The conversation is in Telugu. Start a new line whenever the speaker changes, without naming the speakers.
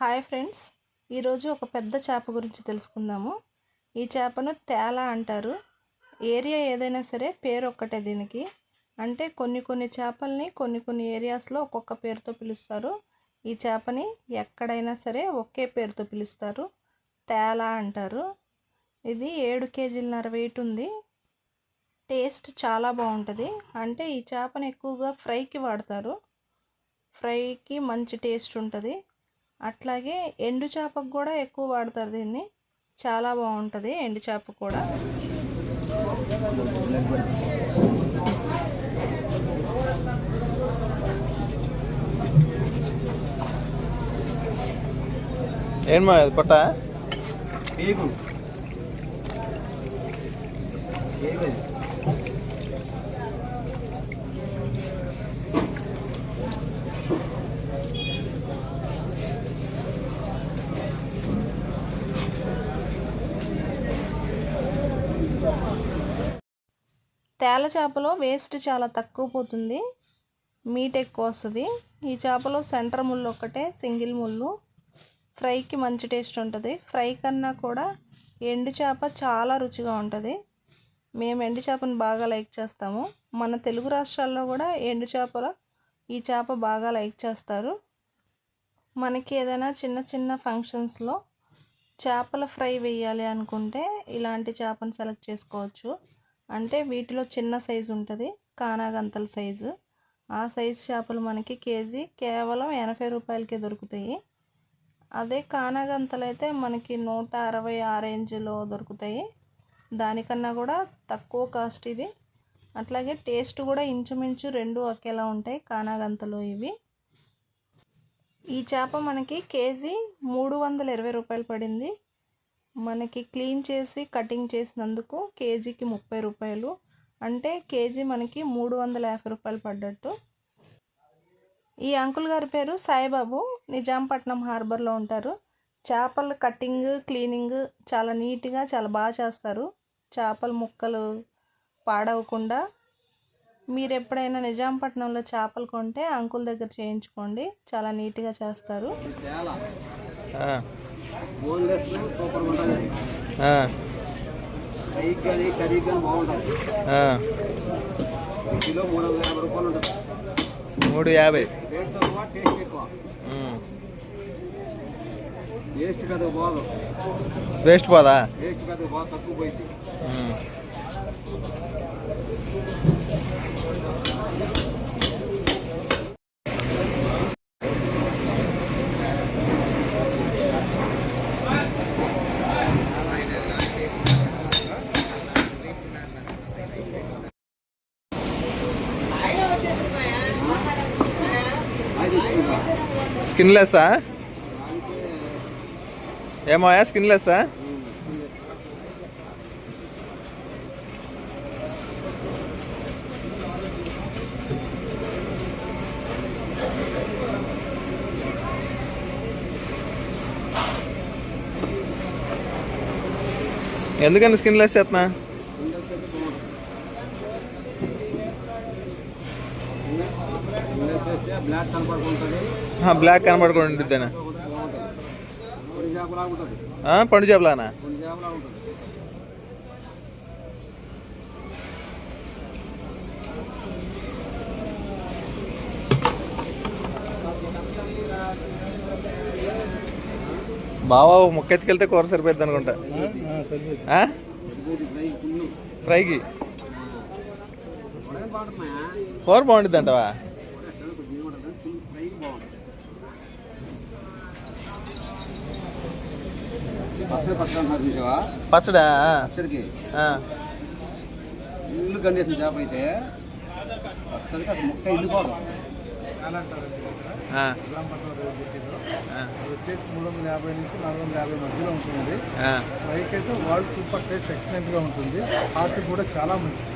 Hi friends. ఈరోజు ఒక పెద్ద చేప గురించి తెలుసుకుందాము. ఈ చేపను తేల అంటారు. ఏరియా ఏదైనా సరే పేరు ఒక్కటే దీనికి. అంటే కొన్ని కొన్ని చేపల్ని కొన్ని కొన్ని ఏరియాస్లో ఒక్కొక్క పేరుతో పిలుస్తారు. ఈ చేపని ఎక్కడైనా సరే ఒకే పేరుతో పిలుస్తారు. తేల అంటారు. ఇది ఏడు కేజీలన్నర వెయిట్ ఉంది. టేస్ట్ చాలా బాగుంటుంది. అంటే ఈ చేపను ఎక్కువగా ఫ్రైకి వాడతారు. ఫ్రైకి మంచి టేస్ట్ ఉంటుంది. అట్లాగే ఎండు చేపకు కూడా ఎక్కువ వాడతారు దీన్ని. చాలా బాగుంటుంది ఎండు చేప కూడా.
ఏమా పట్ట?
పేగు
తేల చేపలో వేస్ట్ చాలా తక్కువ పోతుంది. మీట్ ఎక్కువ వస్తుంది. ఈ చేపలో సెంటర్ ముళ్ళు ఒక్కటే సింగిల్ ముళ్ళు. ఫ్రైకి మంచి టేస్ట్ ఉంటుంది. ఫ్రై కన్నా కూడా ఎండు చేప చాలా రుచిగా ఉంటుంది. మేము ఎండు చేపను బాగా లైక్ చేస్తాము. మన తెలుగు రాష్ట్రాల్లో కూడా ఎండు చేపల ఈ చేప బాగా లైక్ చేస్తారు. మనకి ఏదైనా చిన్న చిన్న ఫంక్షన్స్లో చేపల ఫ్రై వేయాలి అనుకుంటే ఇలాంటి చేపను సెలెక్ట్ చేసుకోవచ్చు. అంటే వీటిలో చిన్న సైజు ఉంటుంది కానాగంతల సైజు. ఆ సైజు చేపలు మనకి కేజీ కేవలం ఎనభై రూపాయలకే దొరుకుతాయి. అదే కానాగంతలు అయితే మనకి నూట అరవై ఆ రేంజ్లో దొరుకుతాయి. దానికన్నా కూడా తక్కువ కాస్ట్ ఇది. అట్లాగే టేస్ట్ కూడా ఇంచుమించు రెండు ఒకేలా ఉంటాయి కానాగంతలు ఇవి. ఈ చేప మనకి కేజీ మూడు వందల ఇరవై రూపాయలు పడింది. మనకి క్లీన్ చేసి కటింగ్ చేసినందుకు కేజీకి ముప్పై రూపాయలు. అంటే కేజీ మనకి మూడు వందల యాభై రూపాయలు పడ్డట్టు. ఈ అంకుల్ గారి పేరు సాయిబాబు. నిజాంపట్నం హార్బర్లో ఉంటారు. చేపల కటింగ్ క్లీనింగ్ చాలా నీట్గా చాలా బాగా చేస్తారు. చేపల ముక్కలు పాడవకుండా. మీరు ఎప్పుడైనా నిజాంపట్నంలో చేపలు కొంటే అంకుల్ దగ్గర చేయించుకోండి. చాలా నీట్గా చేస్తారు.
బోన్లెస్ సూపర్ ఉంటుంది. ఫ్రై కానీ కర్రీ కానీ బాగుంటుంది. కిలో మూడు వందల యాభై రూపాయలు ఉంటుంది.
మూడు యాభై.
రేట్ తక్కువ టేస్ట్ ఎక్కువ. టేస్ట్ పెద్దగా బాగు.
వేస్ట్ పోదా?
టేస్ట్ పెద్దగా బాగా తక్కువ పోయింది.
స్కిన్లెస్సా? ఏమోయా స్కిన్లెస్సా? ఎందుకండి స్కిన్లెస్ చేస్తున్నా?
బ్లాక్ ఉంటుంది
పండు చేపలానా? బావా ముక్క ఎత్తుకెళ్తే కూర సరిపోద్ది అనుకుంటా?
సరిపోయింది ఫుల్
ఫ్రైకి. కూర అంటవా?
ఫ్రై బాగుంటుంది పచ్చడి పచ్చడి. ఇల్లు కండేసిన చేప అయితే పచ్చడికి అసలు ముక్క
అది వచ్చేసి మూడు వందల యాభై నుంచి నాలుగు వందల యాభై మధ్యలో ఉంటుంది. ఫ్రైకి అయితే వరల్డ్ సూపర్ టేస్ట్ ఎక్సలెంట్గా ఉంటుంది. హార్ట్ కూడా చాలా మంచిది.